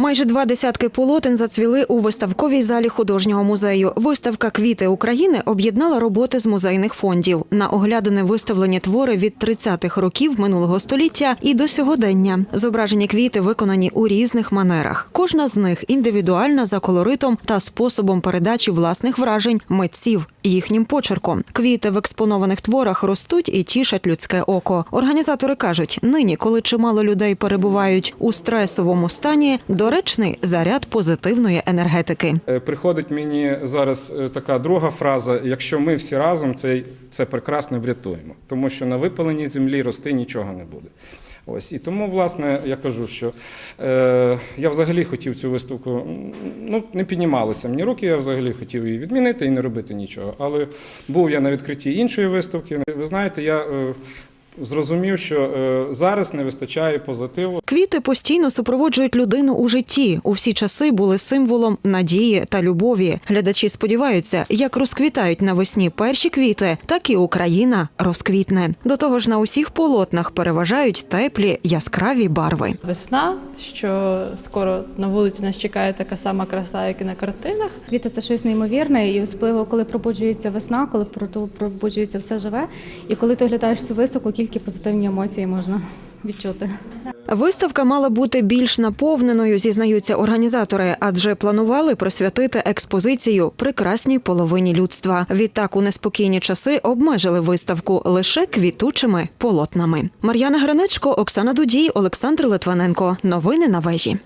Майже два десятки полотен зацвіли у виставковій залі художнього музею. Виставка Квіти України об'єднала роботи з музейних фондів. На оглядини виставлені твори від 30-х років минулого століття і до сьогодення. Зображені квіти виконані у різних манерах. Кожна з них індивідуальна за колоритом та способом передачі власних вражень митців їхнім почерком. Квіти в експонованих творах ростуть і тішать людське око. Організатори кажуть, нині, коли чимало людей перебувають у стресовому стані, доречний заряд позитивної енергетики. Е, Приходить мені зараз е, така друга фраза: якщо ми всі разом це, це прекрасно врятуємо, тому що на випаленій землі рости нічого не буде. Ось і тому, власне, я кажу, що е, я взагалі хотів цю виставку. Ну не піднімалися мені руки. Я взагалі хотів її відмінити і не робити нічого. Але був я на відкритті іншої виставки. Ви знаєте, я е, зрозумів, що е, зараз не вистачає позитиву. Квіти постійно супроводжують людину у житті. У всі часи були символом надії та любові. Глядачі сподіваються, як розквітають навесні перші квіти, так і Україна розквітне. До того ж, на усіх полотнах переважають теплі яскраві барви. Весна, що скоро на вулиці нас чекає така сама краса, як і на картинах. Квіти це щось неймовірне, і особливо коли пробуджується весна, коли пробуджується все живе. І коли ти глядаєш цю виставку, тільки позитивні емоції можна відчути. Виставка мала бути більш наповненою, зізнаються організатори, адже планували присвятити експозицію прекрасній половині людства. Відтак у неспокійні часи обмежили виставку лише квітучими полотнами. Мар'яна Гринечко, Оксана Дудій, Олександр Литвиненко. Новини на вежі.